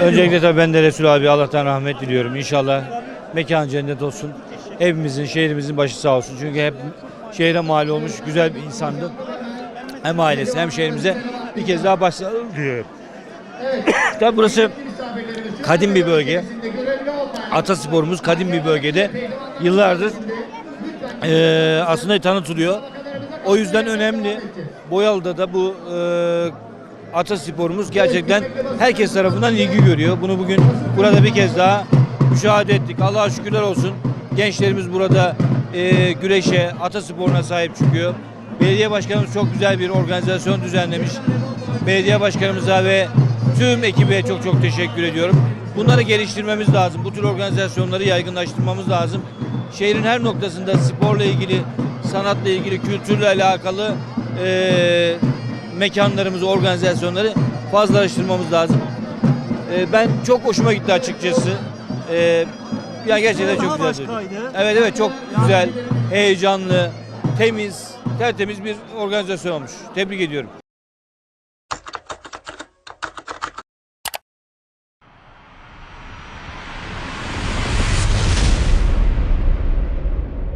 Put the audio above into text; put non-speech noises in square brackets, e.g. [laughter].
Öncelikle tabii ben de Resul abi Allah'tan rahmet diliyorum. İnşallah mekan cennet olsun. Evimizin, şehrimizin başı sağ olsun. Çünkü hep şehre mal olmuş güzel bir insandı. Hem ailesi hem şehrimize bir kez daha başlayalım diyorum. [coughs] Tabii burası kadim bir bölge. Atasporumuz kadim bir bölgede. Yıllardır eee, aslında tanıtılıyor. O yüzden önemli. Boyalı'da da bu eee atasporumuz gerçekten herkes tarafından ilgi görüyor. Bunu bugün burada bir kez daha müşahede ettik. Allah'a şükürler olsun. Gençlerimiz burada eee, güreşe, atasporuna sahip çıkıyor. Belediye başkanımız çok güzel bir organizasyon düzenlemiş. Belediye başkanımıza ve tüm ekibe çok çok teşekkür ediyorum. Bunları geliştirmemiz lazım. Bu tür organizasyonları yaygınlaştırmamız lazım. Şehrin her noktasında sporla ilgili, sanatla ilgili, kültürle alakalı eee mekanlarımızı, organizasyonları fazlalaştırmamız lazım. Eee, ben çok hoşuma gitti açıkçası. Eee yani gerçekten çok güzel. başkaydı. Evet evet çok güzel, heyecanlı, temiz, tertemiz bir organizasyon olmuş. Tebrik ediyorum.